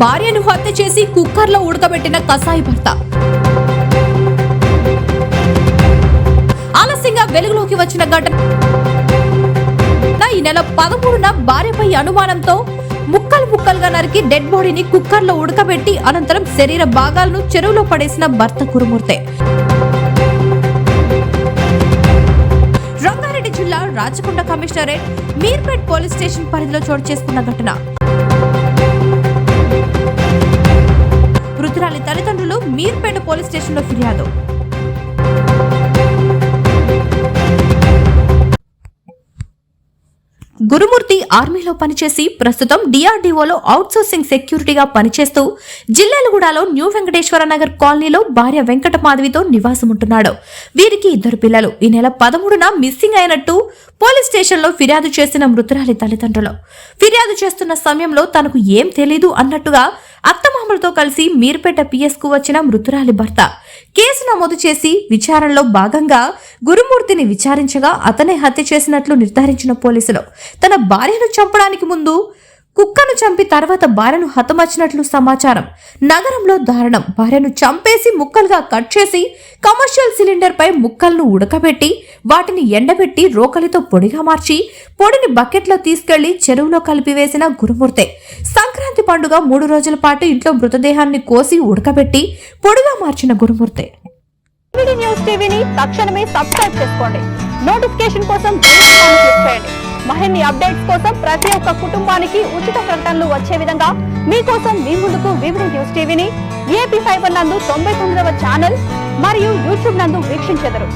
భార్యను హత్య చేసి కుక్కర్లో ఉడకబెట్టిన కసాయి భర్త. ఆలస్యంగా వెలుగులోకి వచ్చిన ఘటన. ఈ నెల పదమూడున భార్యపై అనుమానంతో ముక్కలు ముక్కలుగా నరికి డెడ్ బాడీని కుక్కర్లో ఉడకబెట్టి అనంతరం శరీర భాగాలను చెరువులో పడేసిన భర్త కురుమూర్తె. రంగారెడ్డి జిల్లా Rachakonda commissionerate Meerpet police station పరిధిలో చోటు చేసుకున్న ఘటన. తల్లిదండ్రులు మీర్పేట పోలీస్ స్టేషన్లో ఫిర్యాదు. గురుమూర్తి ఆర్మీలో పనిచేసి ప్రస్తుతం డిఆర్డీఓలో అవుట్సోర్సింగ్ సెక్యూరిటీగా పనిచేస్తూ జిల్లాలగూడలో న్యూ వెంకటేశ్వర నగర్ కాలనీలో భార్య వెంకట మాధవితో నివాసం ఉంటున్నాడు వీరికి ఇద్దరు పిల్లలు. ఈ నెల పదమూడున మిస్సింగ్ అయినట్టు పోలీస్ స్టేషన్లో ఫిర్యాదు చేసిన మృతురాలి తల్లిదండ్రులు. ఫిర్యాదు చేస్తున్న సమయంలో తనకు ఏం తెలీదు అన్నట్టుగా అత్తమామలతో కలిసి మీర్పేట పిఎస్కు వచ్చిన మృతురాలి భర్త. కేసు నమోదు చేసి విచారణలో భాగంగా గురుమూర్తిని విచారించగా అతనే హత్య చేసినట్లు నిర్ధారించిన పోలీసులు. తన భార్యను చంపడానికి ముందు కుక్కను చంపి తర్వాత భార్యను హతమార్చినట్లు సమాచారం. నగరంలో దారుణం. భార్యను చంపేసి ముక్కలుగా కట్ చేసి కమర్షియల్ సిలిండర్ పై ముక్కలను ఉడకబెట్టి వాటిని ఎండబెట్టి రోకలితో పొడిగా మార్చి పొడిని బకెట్లో తీసుకెళ్ళి చెరువులో కలిపివేసిన గురుమూర్తె. సంక్రాంతి పండుగ మూడు రోజుల పాటు ఇంట్లో మృతదేహాన్ని కోసి ఉడకబెట్టి పొడిగా మార్చిన గురుమూర్తి. న్యూస్ టీవీని తక్షణమే సబ్స్క్రైబ్ చేసుకోండి. నోటిఫికేషన్ కోసం బెల్ క్లిక్ చేయండి. మరిన్ని అప్డేట్స్ కోసం ప్రతి ఒక్క కుటుంబానికి ఉచిత ప్రకటనలు వచ్చే విధంగా మీకోసం మీ ముందుకు వివిడి న్యూస్ టీవీని ఏపీ ఫైబర్ నందు తొంభై తొమ్మిదవ ఛానల్ మరియు యూట్యూబ్ నందు వీక్షించెదరు.